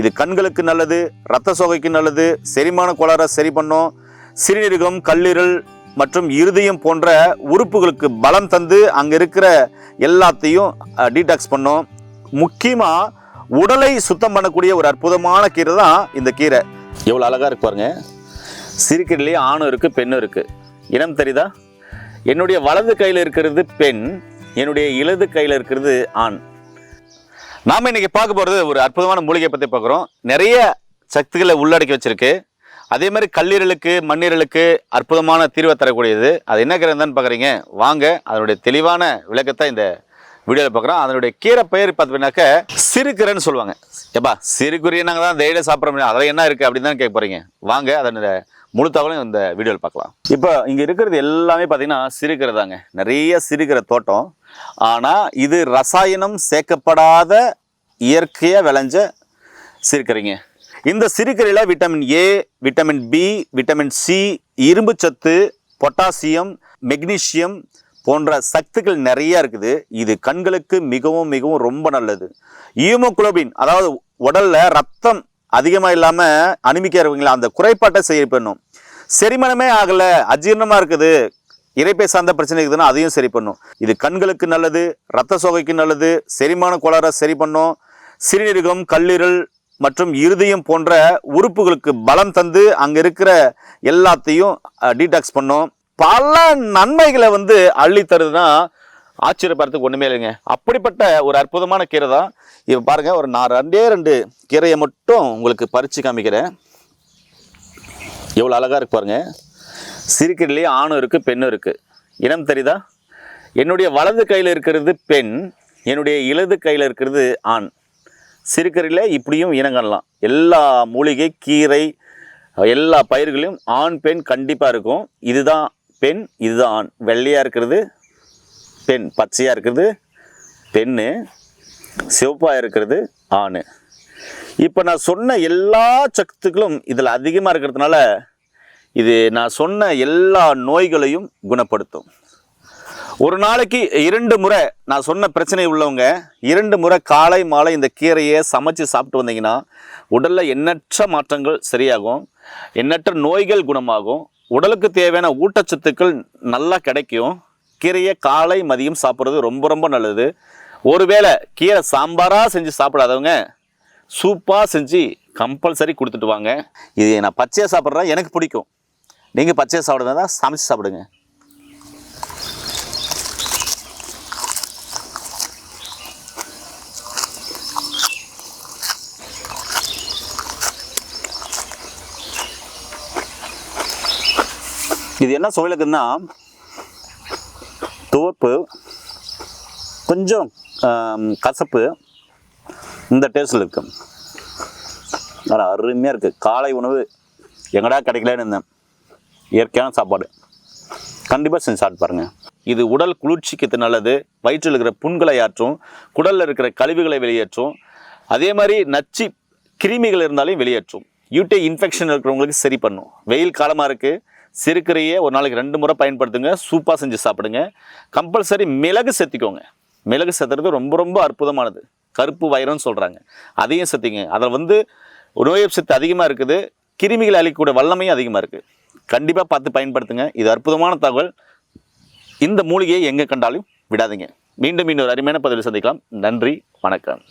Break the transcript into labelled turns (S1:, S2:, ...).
S1: இது கண்களுக்கு நல்லது இரத்த சோகைக்கு நல்லது செரிமான கோளாறை சரி பண்ணும் சிறுநீரகம் கல்லீரல் மற்றும் இருதயம் போன்ற உறுப்புகளுக்கு பலம் தந்து அங்கே இருக்கிற எல்லாத்தையும் டீடாக்ஸ் பண்ணும். முக்கியமாக உடலை சுத்தம் பண்ணக்கூடிய ஒரு அற்புதமான கீரை தான் இந்த கீரை. எவ்வளோ அழகாக இருக்கு பாருங்க. சிறுகீரையிலேயே ஆணும் இருக்குது பெண்ணும் இருக்குது இனம் தெரியுதா? என்னுடைய வலது கையில் இருக்கிறது பெண் என்னுடைய இடது கையில் இருக்கிறது ஆண். நாம் இன்றைக்கி பார்க்க போகிறது ஒரு அற்புதமான மூலிகை பற்றி பார்க்குறோம். நிறைய சக்திகளை உள்ளடக்கி வச்சுருக்கு. அதே மாதிரி கல்லீரலுக்கு மண்ணீரலுக்கு அற்புதமான தீர்வை தரக்கூடியது. அது என்ன கிரந்தான்னு பார்க்குறீங்க? வாங்க அதனுடைய தெளிவான விளக்கத்தை இந்த வீடியோவில் பார்க்குறோம். அதனுடைய கீரை பெயர் பார்த்தீங்கன்னாக்க சிறுகீரைன்னு சொல்லுவாங்க. ஏப்பா சிறுகுறியை நாங்கள் தான் தைரியம் சாப்பிட்ற முடியும் அதில் என்ன இருக்குது அப்படின்னு தான் கேட்க போகிறீங்க வாங்க அதனுடைய முழு தகவலும் இந்த வீடியோவில் பார்க்கலாம். இப்போ இங்கே இருக்கிறது எல்லாமே பார்த்தீங்கன்னா சிறுகீரை தாங்க. நிறைய சிறுகிற தோட்டம். ஆனால் இது ரசாயனம் சேர்க்கப்படாத இயற்கையாக விளைஞ்ச சிறுக்கிறீங்க இந்த சிறுகீரையில் vitamin A vitamin B vitamin C இரும்பு சத்து பொட்டாசியம் மெக்னீசியம் போன்ற சத்துக்கள் நிறைய இருக்குது. இது கண்களுக்கு மிகவும் மிகவும் ரொம்ப நல்லது. ஈமோகுளோபின் அதாவது உடல்ல ரத்தம் அதிகமாக இல்லாமல் அனிமிக்கா இருக்கீங்களா அந்த குறைபாட்டை சரி பண்ணும் செரிமனமே ஆகலை அஜீரணமாக இருக்குது. இறைப்பை சார்ந்த பிரச்சனை இருக்குதுன்னா அதையும் சரி பண்ணும் இது கண்களுக்கு நல்லது ரத்த சோகைக்கு நல்லது செரிமான கோளாறை சரி பண்ணும் சிறுநீரகம் கல்லீரல் மற்றும் இருதயம் போன்ற உறுப்புகளுக்கு பலம் தந்து அங்கே இருக்கிற எல்லாத்தையும் டீடாக்ஸ் பண்ணும். பல நன்மைகளை வந்து அள்ளி தருதுன்னா ஆச்சரியப்படுறதுக்கு ஒன்றுமே இல்லைங்க. அப்படிப்பட்ட ஒரு அற்புதமான கீரை தான். இப்போ பாருங்கள் ஒரு நான் ரெண்டே ரெண்டு கீரையை மட்டும் உங்களுக்கு பறித்து காமிக்கிறேன். எவ்வளோ அழகாக இருக்கு பாருங்கள் சிறுகீரையிலேயே ஆணும் இருக்குது பெண்ணும் இருக்குது இனம் தெரியுதா? என்னுடைய வலது கையில் இருக்கிறது பெண் என்னுடைய இலது கையில் இருக்கிறது ஆண். சிறுகீரையில் இப்படியும் இனம் எல்லா மூலிகை கீரை எல்லா பயிர்களையும் ஆண் பெண் கண்டிப்பாக இருக்கும். இதுதான் பெண் இதுதான். ஆண் வெள்ளையாக இருக்கிறது பெண். பச்சையாக இருக்கிறது பெண்ணு. சிவப்பாக இருக்கிறது ஆண். இப்போ நான் சொன்ன எல்லா சத்துக்களும் இதில் அதிகமாக இருக்கிறதுனால இது நான் சொன்ன எல்லா நோய்களையும் குணப்படுத்தும். ஒரு நாளைக்கு இரண்டு முறை நான் சொன்ன பிரச்சனை உள்ளவங்க இரண்டு முறை காலை மாலை இந்த கீரையை சமைச்சு சாப்பிட்டு வந்தீங்கன்னா உடலில் எண்ணற்ற மாற்றங்கள் சரியாகும். எண்ணற்ற நோய்கள் குணமாகும். உடலுக்கு தேவையான ஊட்டச்சத்துக்கள் நல்லா கிடைக்கும். கீரையை காலை மதியம் சாப்பிட்றது ரொம்ப ரொம்ப நல்லது. ஒருவேளை கீரை சாம்பாராக செஞ்சு சாப்பிடாதவங்க சூப்பாக செஞ்சு கம்பல்சரி கொடுத்துட்டு வாங்க. இது நான் பச்சையாக சாப்பிட்றேன் எனக்கு பிடிக்கும். நீங்கள் பச்சையாக சாப்பிடுறதா சமைச்சு சாப்பிடுங்க. இது என்ன சுவையிலக்குன்னா துவர்ப்பு கொஞ்சம் கசப்பு இந்த டேஸ்ட்டில் இருக்கு. ஆனால் அருமையாக இருக்குது காலை உணவு எங்கடா கிடைக்கலன்னு இருந்தேன். இயற்கையான சாப்பாடு. கண்டிப்பாக செஞ்சு சாப்பிட்டு பாருங்கள் இது உடல் குளிர்ச்சிக்கு நல்லது. வயிற்றில் இருக்கிற புண்களை ஆற்றும் குடலில் இருக்கிற கழிவுகளை வெளியேற்றும் அதே மாதிரி நச்சு கிருமிகள் இருந்தாலும் வெளியேற்றும். யூட்டை இன்ஃபெக்ஷன் இருக்கிறவங்களுக்கு சரி பண்ணும். வெயில் காலமாக இருக்குது சிறுக்கரையே ஒரு நாளைக்கு ரெண்டு முறை பயன்படுத்துங்க சூப்பாக செஞ்சு சாப்பிடுங்க. கம்பல்சரி மிளகு செத்திக்கோங்க. மிளகு செத்துறது ரொம்ப ரொம்ப அற்புதமானது. கருப்பு வைரம்னு சொல்கிறாங்க அதையும் செத்திங்க. அதில் வந்து நோய் சத்து சக்தி அதிகமாக இருக்குது. கிருமிகளை அழிக்கக்கூடிய வல்லமையும் அதிகமாக இருக்குது கண்டிப்பாக பார்த்து பயன்படுத்துங்க. இது அற்புதமான தகவல். இந்த மூலிகையை எங்கே கண்டாலும் விடாதீங்க. மீண்டும் இன்னொரு அருமையான பதிவில் சந்திக்கலாம். நன்றி வணக்கம்.